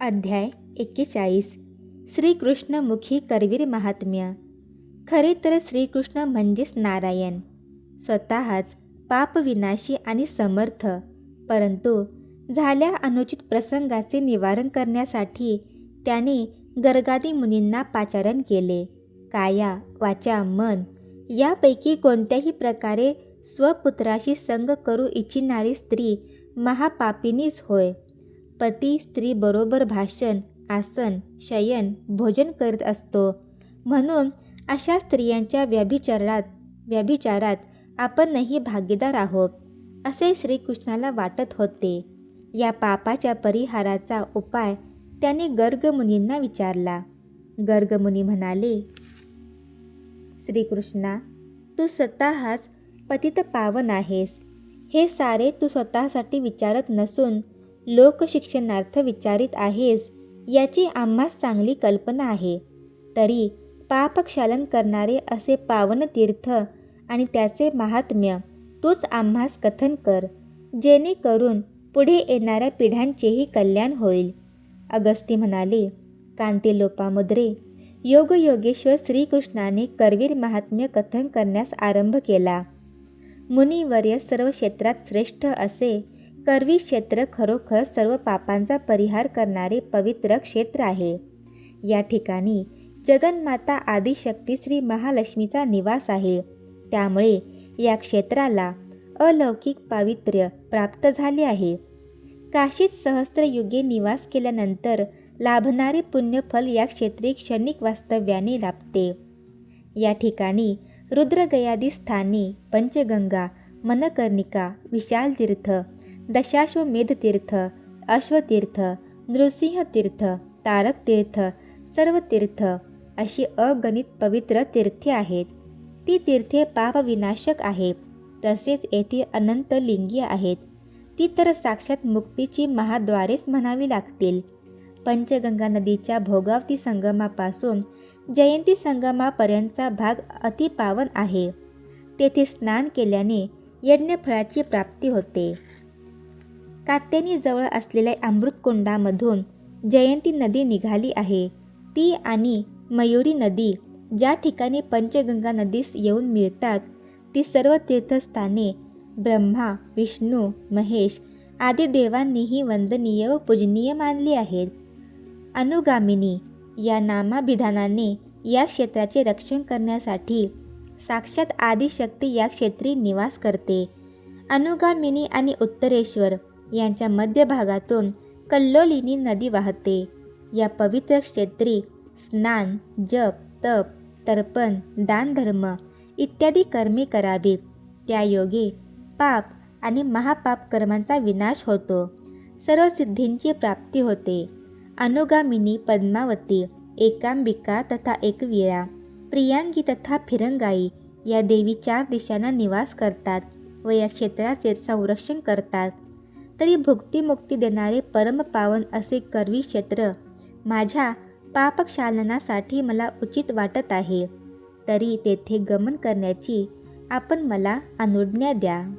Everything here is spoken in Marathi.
अध्याय एक्केचाळीस. श्रीकृष्णमुखी करवीर महात्म्य. खरे तर श्रीकृष्ण म्हणजेच नारायण. स्वतःच पापविनाशी आणि समर्थ. परंतु झाल्या अनुचित प्रसंगाचे निवारण करण्यासाठी त्याने गर्गादी मुनींना पाचारण केले. काया वाचा मन यापैकी कोणत्याही प्रकारे स्वपुत्राशी संग करू इच्छिणारी स्त्री महापापिनीच होय. पती स्त्रीबरोबर भाषण आसन शयन भोजन करीत असतो. म्हणून अशा स्त्रियांच्या व्यभिचारात व्यभिचारात आपणही भागीदार आहोत असे श्रीकृष्णाला वाटत होते. या पापाच्या परिहाराचा उपाय त्याने गर्गमुनींना विचारला. गर्गमुनी म्हणाले श्रीकृष्णा तू स्वतःच पतित पावन आहेस. हे सारे तू स्वतःसाठी विचारत नसून लोकशिक्षणार्थ विचारित आहेस याची आम्हास चांगली कल्पना आहे. तरी पापक्षालन करणारे असे पावन तीर्थ आणि त्याचे महात्म्य तूच आम्हास कथन कर जेणेकरून पुढे येणाऱ्या पिढ्यांचेही कल्याण होईल. अगस्ती म्हणाले कांती लोपामुद्रे योगयोगेश्वर श्रीकृष्णाने करवीर महात्म्य कथन करण्यास आरंभ केला. मुनिवर्य सर्व क्षेत्रात श्रेष्ठ असे करवी क्षेत्र खरोखर सर्व पापांचा परिहार करणारे पवित्र क्षेत्र आहे. या ठिकाणी जगन्माता आदिशक्ती श्री महालक्ष्मीचा निवास आहे. त्यामुळे या क्षेत्राला अलौकिक पावित्र्य प्राप्त झाले आहे. काशीत सहस्त्रयुगे निवास केल्यानंतर लाभणारे पुण्यफल या क्षेत्री क्षणिक वास्तव्याने लाभते. या ठिकाणी रुद्रगयादी स्थानी पंचगंगा मनकर्णिका विशाल तीर्थ दशाश्वमेधतीर्थ अश्वतीर्थ नृसिंहतीर्थ तारकतीर्थ सर्व तीर्थ अशी अगणित पवित्र तीर्थे आहेत. ती तीर्थे पापविनाशक आहेत. तसेच येथे अनंत लिंगी आहेत. ती तर साक्षात मुक्तीची महाद्वारेच म्हणावी लागतील. पंचगंगा नदीच्या भोगावती संगमापासून जयंती संगमापर्यंतचा भाग अतिपावन आहे. तेथे स्नान केल्याने यज्ञफळाची प्राप्ती होते. कात्यानी जवळ असलेल्या अमृतकोंडामधून जयंती नदी निघाली आहे. ती आणि मयुरी नदी ज्या ठिकाणी पंचगंगा नदीस येऊन मिळतात ती सर्व तीर्थस्थाने ब्रह्मा विष्णू महेश आदी देवांनीही वंदनीय व पूजनीय मानली आहेत. अनुगामिनी या नामाभिधानाने या क्षेत्राचे रक्षण करण्यासाठी साक्षात आदिशक्ती या क्षेत्री निवास करते. अनुगामिनी आणि उत्तरेश्वर यांच्या मध्यभागातून कल्लोलिनी नदी वाहते. या पवित्र क्षेत्री स्नान जप तप तर्पण दानधर्म इत्यादी कर्मे करावी. त्या योगे पाप आणि महापाप कर्मांचा विनाश होतो. सर्व सिद्धींची प्राप्ती होते. अनुगामिनी पद्मावती एकांबिका तथा एकवीरा प्रियांगी तथा फिरंगाई या देवी चार दिशांना निवास करतात व या क्षेत्राचे संरक्षण करतात. तरी भुक्तिमुक्ती देणारे परमपावन असे करवी क्षेत्र माझ्या पापक्षालनासाठी मला उचित वाटत आहे. तरी तेथे गमन करण्याची आपण मला अनुज्ञा द्या.